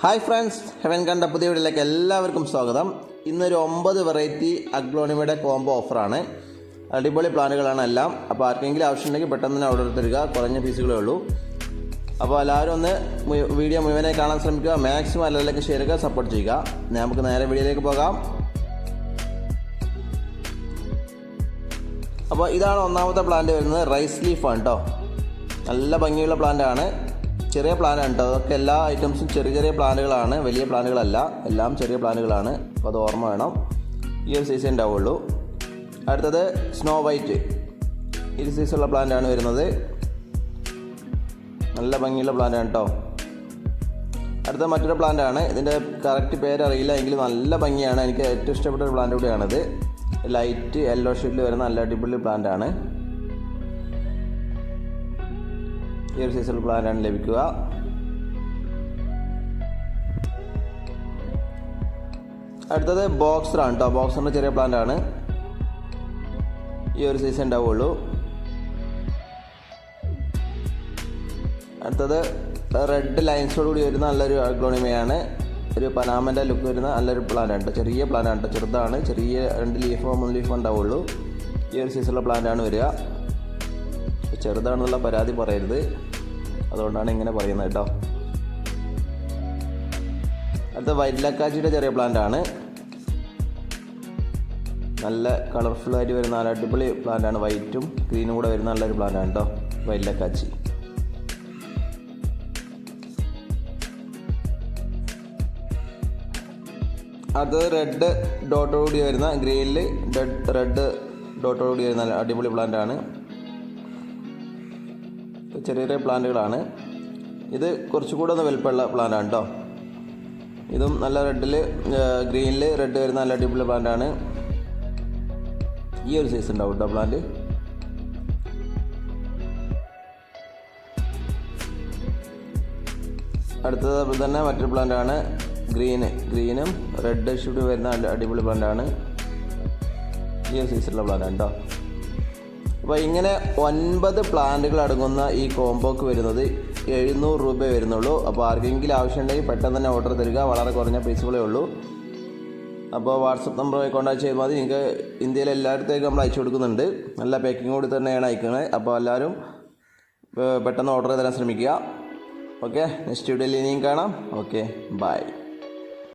Hi friends heaven കണ്ട പുതിയ വീഡിയോയിലേക്ക് എല്ലാവർക്കും സ്വാഗതം. ഇന്നൊരു ഒമ്പത് വെറൈറ്റി അഗ്ലോണിമയുടെ കോംബോ ഓഫറാണ് അടിപൊളി പ്ലാനുകളാണ് എല്ലാം. അപ്പോൾ ആർക്കെങ്കിലും ആവശ്യമുണ്ടെങ്കിൽ പെട്ടെന്ന് തന്നെ ഓർഡർ തരിക. കുറഞ്ഞ ഫീസുകളേ ഉള്ളൂ. അപ്പോൾ എല്ലാവരും ഒന്ന് വീഡിയോ മുഴുവനായി കാണാൻ ശ്രമിക്കുക. മാക്സിമം എല്ലാവരിലേക്ക് ഷെയർ ചെയ്യുക സപ്പോർട്ട് ചെയ്യുക. നമുക്ക് നേരെ വീഡിയോയിലേക്ക് പോകാം. അപ്പോൾ ഇതാണ് ഒന്നാമത്തെ പ്ലാന്റ് വരുന്നത് റൈസ് ലീഫാണ് കേട്ടോ നല്ല ഭംഗിയുള്ള പ്ലാന്റ് ആണ്. ചെറിയ പ്ലാനാണ് കേട്ടോ അതൊക്കെ എല്ലാ ഐറ്റംസും ചെറിയ ചെറിയ പ്ലാനുകളാണ് വലിയ പ്ലാനുകളല്ല എല്ലാം ചെറിയ പ്ലാനുകളാണ് അപ്പോൾ അത് ഓർമ്മ വേണം. ഈ ഒരു സൈസേ ഉണ്ടാവുള്ളൂ. അടുത്തത് സ്നോ വൈറ്റ് ഈ സൈസുള്ള പ്ലാന്റാണ് വരുന്നത്. നല്ല ഭംഗിയുള്ള പ്ലാന്റാണ് കേട്ടോ അടുത്ത മറ്റൊരു പ്ലാന്റാണ് ഇതിന്റെ കറക്റ്റ് പേരറിയില്ല എങ്കിലും നല്ല ഭംഗിയാണ്. എനിക്ക് ഏറ്റവും ഇഷ്ടപ്പെട്ട ഒരു പ്ലാന്റ് കൂടിയാണിത്. ലൈറ്റ് യെല്ലോ ഷെയ്ഡിൽ വരുന്ന നല്ല അടിപൊളി പ്ലാന്റ് ഈ ഒരു സീസണിൽ പ്ലാനാണ് ലഭിക്കുക? അടുത്തത് ബോക്സറാണ് കേട്ടോ. ബോക്സറിന്റെ ചെറിയ പ്ലാന്റ് ആണ് ഈ ഒരു സീസൺ ഉണ്ടാവുള്ളൂ. അടുത്തത് റെഡ് ലൈൻസോട് കൂടി വരുന്ന നല്ലൊരു അഗ്ലോണിമയാണ്. ഒരു പനാമന്റെ ലുക്ക് വരുന്ന നല്ലൊരു പ്ലാന്റ് ആണ് ട്ടോ. ചെറിയ പ്ലാന്റ് ആണ് ട്ടോ. ചെറുതാണ്. ചെറിയ രണ്ട് ലീഫോ മൂന്ന് ലീഫോ ഉണ്ടാവുള്ളൂ. ഈ ഒരു സീസണിലെ പ്ലാന്റ് ആണ് വരിക. ചെറുതാണെന്നുള്ള പരാതി പറയരുത്. അതുകൊണ്ടാണ് ഇങ്ങനെ പറയുന്നത് കേട്ടോ. അടുത്ത വൈറ്റിലക്കാച്ചിയുടെ ചെറിയ പ്ലാന്റ് ആണ്. നല്ല കളർഫുൾ ആയിട്ട് വരുന്ന നല്ല അടിപൊളി പ്ലാന്റ് ആണ് വൈറ്റും ഗ്രീനും കൂടെ വരുന്ന നല്ലൊരു പ്ലാന്റ് ആണ് കേട്ടോ വൈറ്റിലക്കാച്ചി. അത് റെഡ് ഡോട്ടോടുകൂടി വരുന്ന ഗ്രീനിൽ റെഡ് ഡോട്ടോടുകൂടി വരുന്ന അടിപൊളി പ്ലാന്റ് ആണ്. ചെറിയ ചെറിയ പ്ലാന്റുകളാണ്. ഇത് കുറച്ചുകൂടെ ഒന്ന് വലുപ്പമുള്ള പ്ലാന്റ് ആണ് കേട്ടോ ഇതും നല്ല റെഡിൽ ഗ്രീനിൽ റെഡ് വരുന്ന നല്ല അടിപൊളി പ്ലാന്റ് ആണ് ഈ ഒരു സൈസ് ഉണ്ടാവും കേട്ടോ പ്ലാന്റ്. അടുത്തത് തന്നെ മറ്റൊരു പ്ലാന്റ് ആണ് ഗ്രീന്. ഗ്രീനും റെഡ് ഷൂട്ട് വരുന്ന അടിപൊളി പ്ലാന്റ് ആണ് ഈ ഒരു സൈസിലുള്ള പ്ലാന്റ് ആണ് കേട്ടോ അപ്പോൾ ഇങ്ങനെ ഒൻപത് പ്ലാന്റുകൾ അടങ്ങുന്ന ഈ കോംബോക്ക് വരുന്നത് എഴുന്നൂറ് രൂപ വരുന്നുള്ളൂ. അപ്പോൾ ആർക്കെങ്കിലും ആവശ്യമുണ്ടെങ്കിൽ പെട്ടെന്ന് തന്നെ ഓർഡർ തരിക. വളരെ കുറഞ്ഞ പൈസകളേ ഉള്ളൂ. അപ്പോൾ വാട്സപ്പ് നമ്പറുമായി കോൺടാക്ട് ചെയ്താൽ മതി. നിങ്ങൾക്ക് ഇന്ത്യയിലെ എല്ലായിടത്തേക്കും നമ്മൾ അയച്ചു കൊടുക്കുന്നുണ്ട്. നല്ല പാക്കിംഗ് കൂടി തന്നെയാണ് അയക്കുന്നത്. അപ്പോൾ എല്ലാവരും പെട്ടെന്ന് ഓർഡർ തരാൻ ശ്രമിക്കുക. ഓക്കെ നെക്സ്റ്റ് വീഡിയോയിൽ ഇനിയും കാണാം. Okay bye